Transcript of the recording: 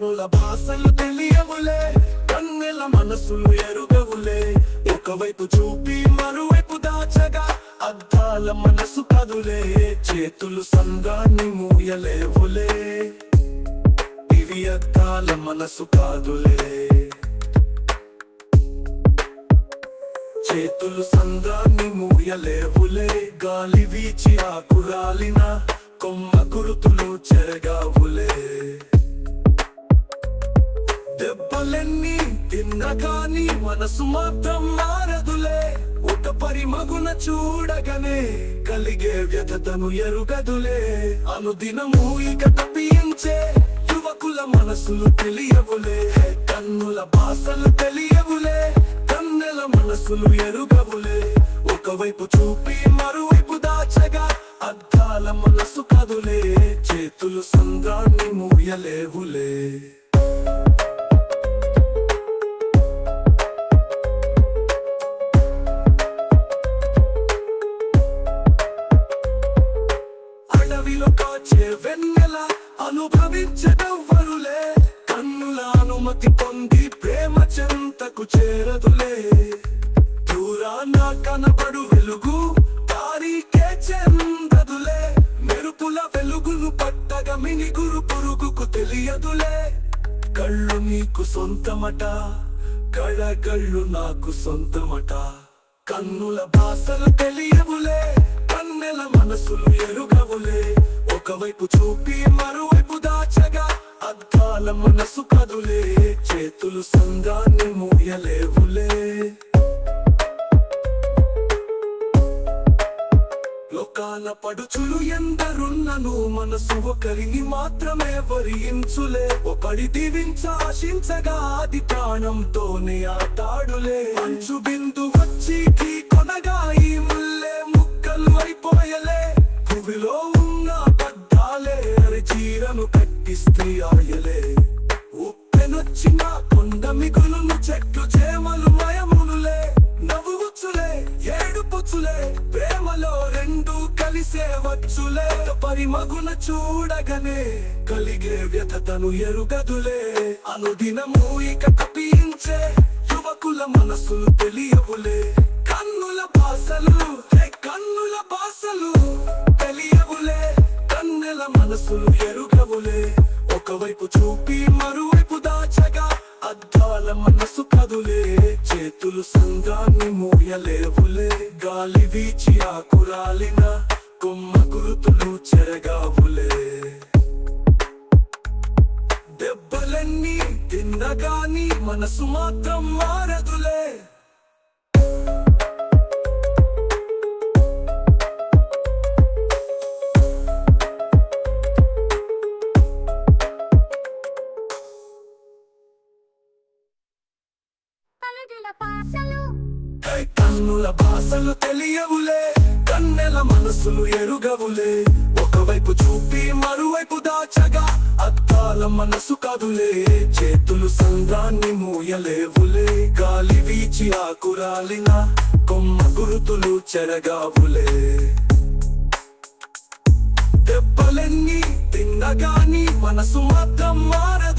కనుల భాషలు తెలియవులే కన్నెల మనసులు ఎరుగవులే. ఒకవైపు చూపి మరోవైపు దాచగా అద్దాల మనసు కదులే. చేతులు సంగాన్ని మూయలేవులే. ఇవి అద్దాల మనసు కాదులే. చేతులు సంద్రాన్ని మూయలేవులే. గాలి వీచి ఆకురాలిన కొమ్మ గురుతులు చెరగావులే. దెబ్బలెన్ని కానీ మనసు మాత్రం మారదులే. ఒక పరిమగున చూడగనే కలిగే వ్యధతను ఎరుగదులే. అనుదినము ఇక తప్పించే యువకుల మనసులు తెలియవులే. కన్నుల భాషలు తెలియవులే. కన్నెల మనసులు ఎరుగవులే. ఒకవైపు చూపి మరోవైపు దాచగా అద్దాల మనసు కదులే. చేతులు సంద్రాన్ని మూయలేవులే. అడవిలో కాచే వెన్నెల అనుభవించదవ్వరులే కన్నుల అనుమతి పొంది ప్రేమ చెంతకు చేరదులే. దూరాన కనబడు వెలుగు దారికే చెందదులే. మెరుపుల వెలుగును పట్టగా మినిగురు పురుగుకు తెలియదులే. కళ్ళు నీకు సొంతమట కళ్ళగళ్ళు నాకు సొంతమట. కన్నుల భాషలు తెలియవులే. కన్నెల మనసులు ఎరుగవులే. ఒకవైపు చూపి మరోవైపు దాచగా అద్దాల మనసు కదులే. చేతులు సంఘాన్ని మూయలేవులే. లోకాల పడుచులు ఎందరున్నను మనసు ఒకరిని మాత్రమే వరించులే ఒకడి దీవించ ఆశించగా అది ప్రాణంతోనే ఆటాడులే. అంచు కొండను కట్టి స్త్రీ ఆయలే. ఉప్పెనొచ్చిన కొండ మిగులును చెట్లు చేమలు మయమునులే. నవ్వుచ్చులే ఏడుపుచ్చులే ప్రేమలో రెండు కలిసే వచ్చులే. పరిమగున చూడగనే కలిగే వ్యతను ఎరుగదులే. అనుదినము ఇక కపించే యువకుల మనసులు తెలియవులే. కన్నుల భాషలు కన్నుల భాషలు తెలియవులే. కన్నెల మనసులు ఎరుగవులే. ఒకవైపు చూపి మరోవైపు దాచగా అద్దాల మనసు కదులే. చేతులు సంఘాన్ని మూయలేవులే. గాలి వీచి ఆకురాలిన కొమ్మ గురుతులు చెరగావులే. దెబ్బలన్నీ తిన్నగాని మనసు మాత్రం మారదులే. కన్నుల భాషలు తెలియవులే కన్నెల మనసులు ఎరుగవులే. ఒకవైపు చూపి మరువైపు దాచగా అద్దాల మనసు కదులే. చేతులు సంద్రాన్ని మూయలేవులే. గాలి వీచి ఆకురాలిన కొమ్మ గురుతులు చెరగావులే. దెబ్బలెన్ని తిన్నగాని మనసు మాత్రం మారదులే